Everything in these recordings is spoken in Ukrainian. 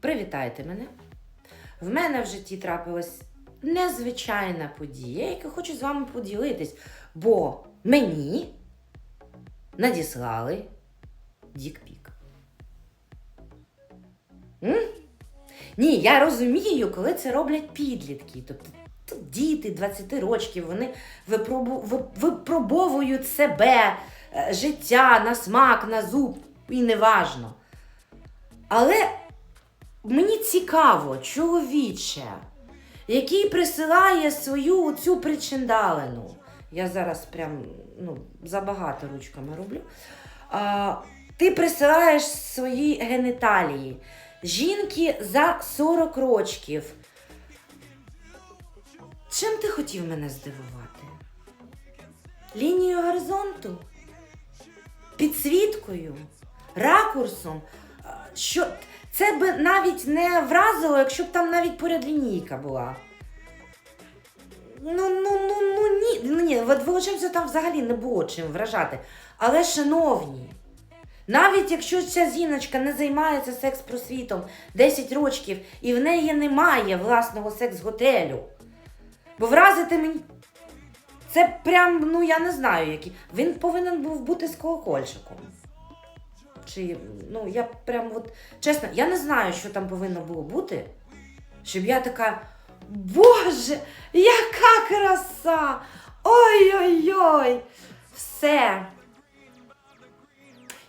привітайте мене. В мене в житті трапилась незвичайна подія, яку хочу з вами поділитись, бо мені надіслали дікпік. Ні, я розумію, коли це роблять підлітки. Тобто діти 20 років, вони випробовують себе, е, життя на смак, на зуб, і неважно. Але мені цікаво, чоловіче, який присилає свою цю причиндалину. Я зараз прям ну, забагато ручками роблю. А, ти присилаєш свої геніталії. Жінки за 40 рочків. Чим ти хотів мене здивувати? Лінією горизонту? Підсвіткою? Ракурсом? Що це би навіть не вразило, якщо б там навіть поряд лінійка була. Ну, ну, ну, ну ні, ну ні, от Волочимця там взагалі не було чим вражати. Але, шановні, навіть якщо ця жіночка не займається секс-просвітом 10 років і в неї немає власного секс-готелю, бо вразити мені. Це прям, ну я не знаю, який. Він повинен був бути з колокольчиком. Чи, ну, я прям от, чесно, я не знаю, що там повинно було бути, щоб я така. Боже, яка краса! Ой-ой-ой! Все.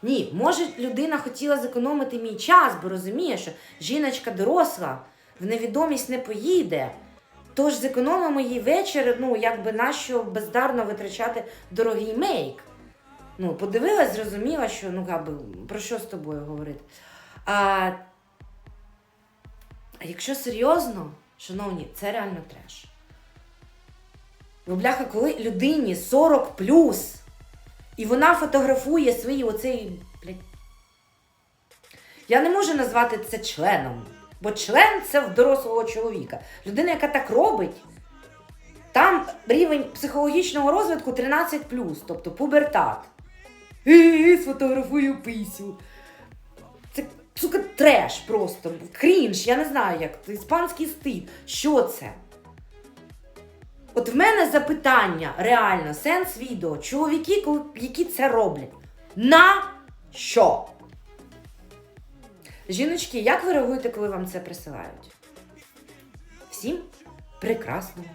Ні, може, людина хотіла зекономити мій час, бо розуміє, що жіночка доросла, в невідомість не поїде. Тож зекономимо їй вечір, ну, якби нащо бездарно витрачати дорогий мейк. Ну, подивилась, зрозуміла, що ну, якби, про що з тобою говорити. А, якщо серйозно, шановні, це реально треш. Бо, бляха, коли людині 40 плюс, і вона фотографує свій оцей. Блядь, я не можу назвати це членом. Бо член це в дорослого чоловіка. Людина, яка так робить, там рівень психологічного розвитку 13, тобто пубертат. І сфотографую писю. Це сука треш просто. Крінж, я не знаю як. Це іспанський стиль. Що це? От в мене запитання, реально, сенс відео. Чоловіки, які це роблять. На що? Жіночки, як ви реагуєте, коли вам це присилають? Всім прекрасного